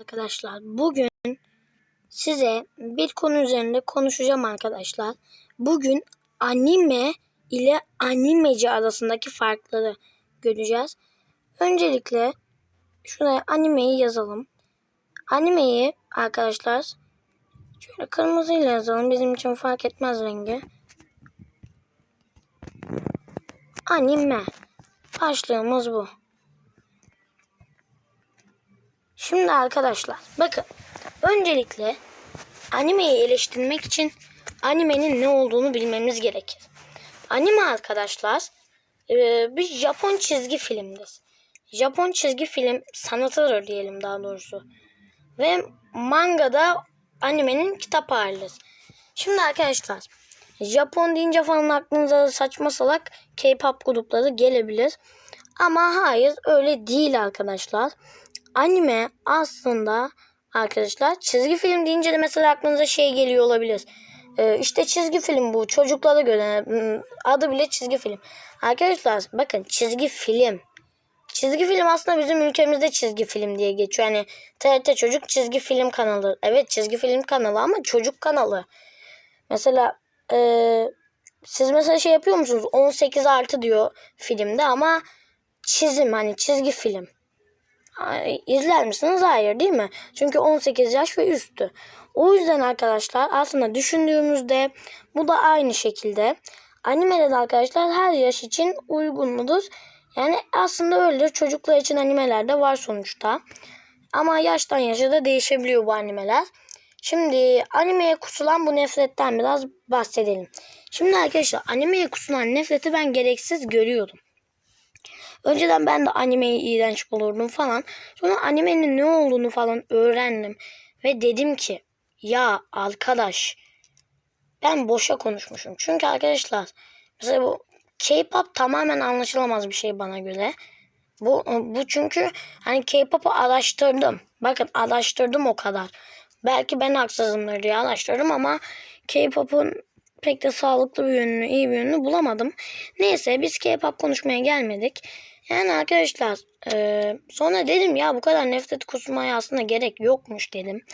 Arkadaşlar bugün size bir konu üzerinde konuşacağım arkadaşlar. Bugün anime ile animeci arasındaki farkları göreceğiz. Öncelikle şuraya animeyi yazalım. Animeyi arkadaşlar şöyle kırmızıyla yazalım. Bizim için fark etmez rengi. Anime. Başlığımız bu. Şimdi arkadaşlar bakın öncelikle animeyi eleştirmek için animenin ne olduğunu bilmemiz gerekir. Anime arkadaşlar e, bir Japon çizgi filmdir. Japon çizgi film sanatıdır diyelim daha doğrusu. Ve manga da animenin kitap halidir. Şimdi arkadaşlar Japon deyince falan aklınıza saçma salak K-pop grupları gelebilir. Ama hayır öyle değil arkadaşlar anime aslında arkadaşlar çizgi film deyince de mesela aklınıza şey geliyor olabilir. Ee, işte çizgi film bu. Çocuklara göre hmm, adı bile çizgi film. Arkadaşlar bakın çizgi film. Çizgi film aslında bizim ülkemizde çizgi film diye geçiyor. Yani TRT Çocuk çizgi film kanalı. Evet çizgi film kanalı ama çocuk kanalı. Mesela e, siz mesela şey yapıyor musunuz? 18 artı diyor filmde ama çizim hani çizgi film. İzler misiniz? Hayır değil mi? Çünkü 18 yaş ve üstü. O yüzden arkadaşlar aslında düşündüğümüzde bu da aynı şekilde. Animeler arkadaşlar her yaş için uygun mudur? Yani aslında öyledir. Çocuklar için animeler de var sonuçta. Ama yaştan yaşa da değişebiliyor bu animeler. Şimdi animeye kusulan bu nefretten biraz bahsedelim. Şimdi arkadaşlar animeye kusulan nefreti ben gereksiz görüyordum. Önceden ben de animeyi iğrenç bulurdum falan. Sonra animenin ne olduğunu falan öğrendim. Ve dedim ki ya arkadaş ben boşa konuşmuşum. Çünkü arkadaşlar mesela bu K-pop tamamen anlaşılamaz bir şey bana göre. Bu, bu çünkü hani K-pop'u araştırdım. Bakın araştırdım o kadar. Belki ben haksızımdır diye araştırdım ama K-pop'un pek de sağlıklı bir yönünü, iyi bir yönünü bulamadım. Neyse biz K-pop konuşmaya gelmedik. Yani arkadaşlar e, sonra dedim ya bu kadar nefret kusmaya aslında gerek yokmuş dedim.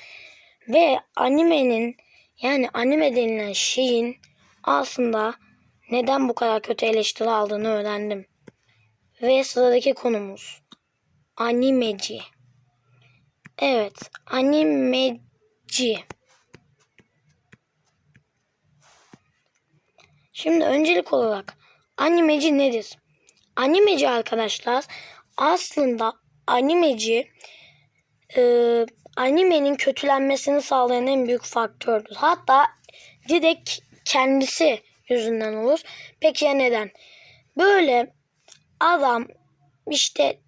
Ve animenin yani anime denilen şeyin aslında neden bu kadar kötü eleştiri aldığını öğrendim. Ve sıradaki konumuz animeci. Evet animeci. Şimdi öncelik olarak animeci nedir? Animeci arkadaşlar aslında animeci e, animenin kötülenmesini sağlayan en büyük faktördür. Hatta direkt kendisi yüzünden olur. Peki ya neden? Böyle adam işte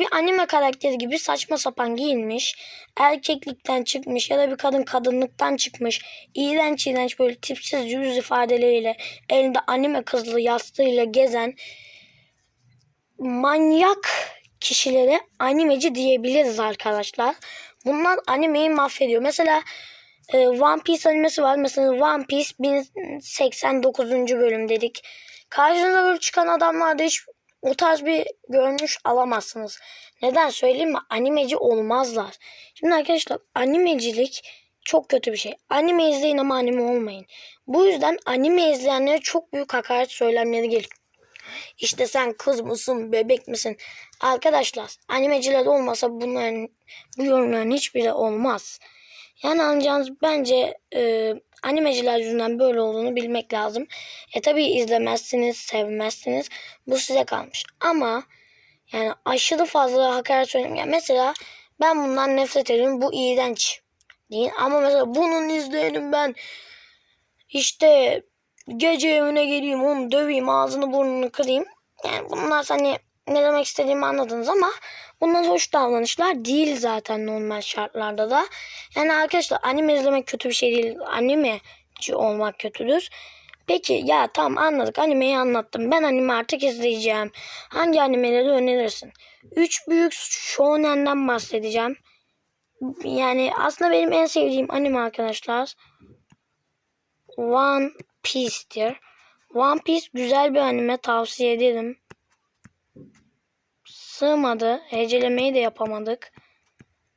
bir anime karakteri gibi saçma sapan giyinmiş, erkeklikten çıkmış ya da bir kadın kadınlıktan çıkmış, iğrenç iğrenç böyle tipsiz yüz ifadeleriyle elinde anime kızlı yastığıyla gezen manyak kişilere animeci diyebiliriz arkadaşlar. Bunlar animeyi mahvediyor. Mesela e, One Piece animesi var. Mesela One Piece 1089. bölüm dedik. Karşınıza böyle çıkan adamlarda hiç o tarz bir görünüş alamazsınız. Neden söyleyeyim mi? Animeci olmazlar. Şimdi arkadaşlar animecilik çok kötü bir şey. Anime izleyin ama anime olmayın. Bu yüzden anime izleyenlere çok büyük hakaret söylemleri gelir. İşte sen kız mısın, bebek misin? Arkadaşlar animeciler olmasa bunların bu yorumların hiçbiri olmaz. Yani anlayacağınız bence e, animeciler yüzünden böyle olduğunu bilmek lazım. E tabi izlemezsiniz, sevmezsiniz. Bu size kalmış. Ama yani aşırı fazla hakaret söyleyeyim. Yani mesela ben bundan nefret ediyorum. Bu iğrenç. Değil. Ama mesela bunun izleyenim ben işte gece evine geleyim onu döveyim ağzını burnunu kırayım. Yani bunlar hani ne demek istediğimi anladınız ama bunlar hoş davranışlar değil zaten normal şartlarda da. Yani arkadaşlar anime izlemek kötü bir şey değil. Animeci olmak kötüdür. Peki ya tamam anladık animeyi anlattım. Ben anime artık izleyeceğim. Hangi animeleri önerirsin? Üç büyük shonen'den bahsedeceğim. Yani aslında benim en sevdiğim anime arkadaşlar. One Piece'tir. One Piece güzel bir anime tavsiye ederim. Sığmadı. Hecelemeyi de yapamadık.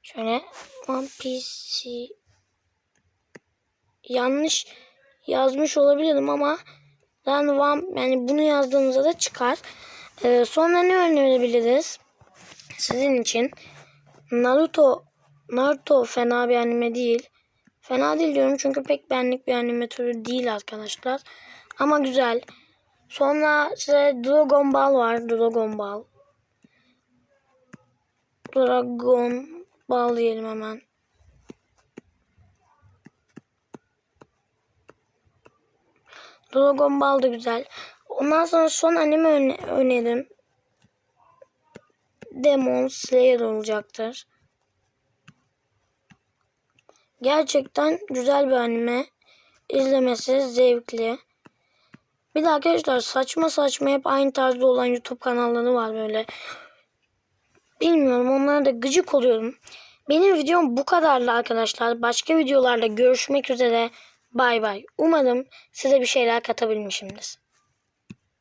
Şöyle One Piece yanlış yazmış olabilirim ama ben One yani bunu yazdığınızda da çıkar. Ee, sonra ne önerebiliriz? Sizin için Naruto Naruto fena bir anime değil. Fena değil diyorum çünkü pek benlik bir anime türü değil arkadaşlar. Ama güzel. Sonra size Dragon Ball var. Dragon Ball. Dragon Ball diyelim hemen. Dragon Ball da güzel. Ondan sonra son anime öne- önerim. Demon Slayer olacaktır. Gerçekten güzel bir anime. İzlemesi zevkli. Bir de arkadaşlar saçma saçma hep aynı tarzda olan YouTube kanalları var böyle. Bilmiyorum onlara da gıcık oluyorum. Benim videom bu kadardı arkadaşlar. Başka videolarda görüşmek üzere. Bay bay. Umarım size bir şeyler katabilmişimdir.